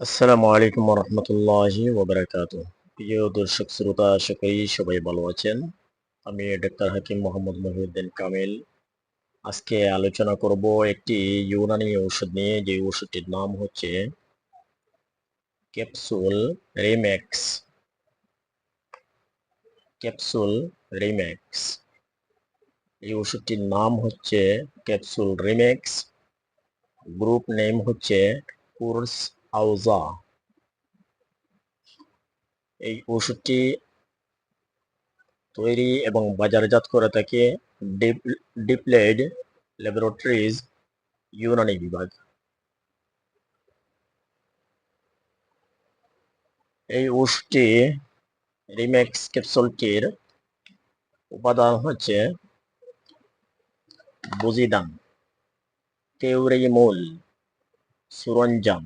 আসসালামু আলাইকুম রহমতুল্লাহি ওবরাকাত প্রিয় দর্শক, শ্রোতা আশা করি সবাই ভালো আছেন? আমি ডাক্তার হাকিম মোহাম্মদ মহিউদ্দিন কামিল। আজকে আলোচনা করব একটি ইউনানি ঔষধ নিয়ে, যে ঔষধটির নাম হচ্ছে ক্যাপসুল রিম্যাক্স। Capsule Remax. এই ওষুধটির নাম হচ্ছে ক্যাপসুল রিম্যাক্স। গ্রুপ নেম হচ্ছে কোর্স আউজা। এই ওষুধটি তৈরি এবং বাজারজাত করে থাকে ডিপ্লেড ল্যাবরেটরিজ, ইউনানি বিভাগ। এই ওষুধটি রিমেক্স ক্যাপসুলটির উপাদান হচ্ছে বুজিদান কেউরিমুল, সুরঞ্জাম।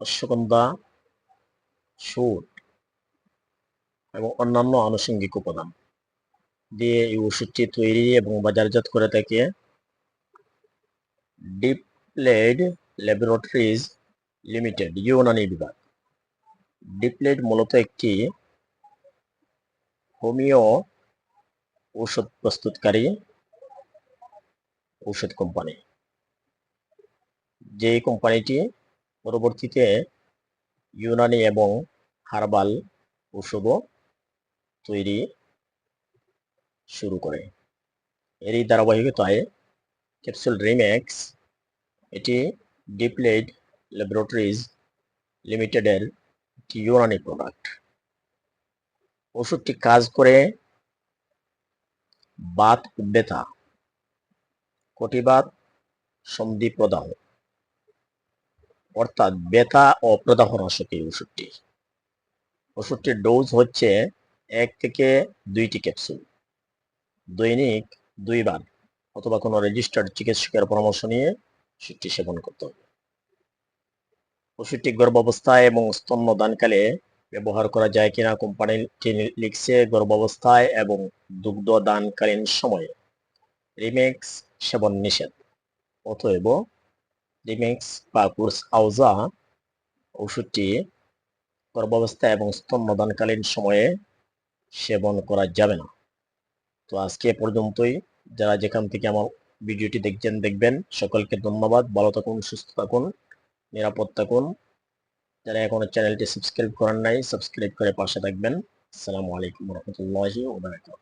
অশ্বগন্ধা সুট এবং অন্যান্য আনুষঙ্গিক উপাদান দিয়ে এই ওষুধটি তৈরি এবং বাজারজাত করে থাকে। ডিপ্লেড ল্যাবরেটরিজ লিমিটেড ইউনানি বিভাগ। ডিপ্লেড মূলত একটি হোমিও ঔষধ প্রস্তুতকারী ঔষধ কোম্পানি। যে কোম্পানিটি পরবর্তীতে ইউনানি এবং হার্বাল ঔষধও তৈরি শুরু করে। এরই ধারাবাহিকতায় ক্যাপসুল রিম্যাক্স এটি ডিপ্লেড ল্যাবরেটরিজ লিমিটেডের একটি ইউনানি প্রোডাক্ট। ওষুধটি কাজ করে বাত ব্যথা কটিবাত সন্ধি প্রদাহ অর্থাৎ ব্যথা ও প্রদাহ নাশক এই ওষুধটি। ওষুধটির ডোজ হচ্ছে এক থেকে দুইটি ক্যাপসুল দৈনিক দুইবার অথবা কোনো রেজিস্টার্ড চিকিৎসকের পরামর্শ নিয়ে ওষুধটি সেবন করতে হবে। ওষুধটি গর্ভাবস্থায় এবং স্তন্যদানকালে ব্যবহার করা যায় কিনা কোম্পানিটি লিখছে গর্ভাবস্থায় এবং দুগ্ধ দানকালীন সময়ে। রিমেক্স সেবন নিষেধ। অতএব রিমেক্স বা কোর্স আউজা ওষুধটি গর্ভাবস্থা এবং স্তন্যদানকালীন সময়ে সেবন করা যাবে না। তো আজকে পর্যন্তই। যারা যেখান থেকে আমার ভিডিওটি দেখছেন, দেখবেন, সকলকে ধন্যবাদ। ভালো থাকুন, সুস্থ থাকুন, নিরাপদ থাকুন। যারা এখনও চ্যানেলটি সাবস্ক্রাইব করেন নাই, সাবস্ক্রাইব করে পাশে থাকবেন। আসসালামু আলাইকুম রহমতুল্লাহি ওয়া বারাকাতুহু।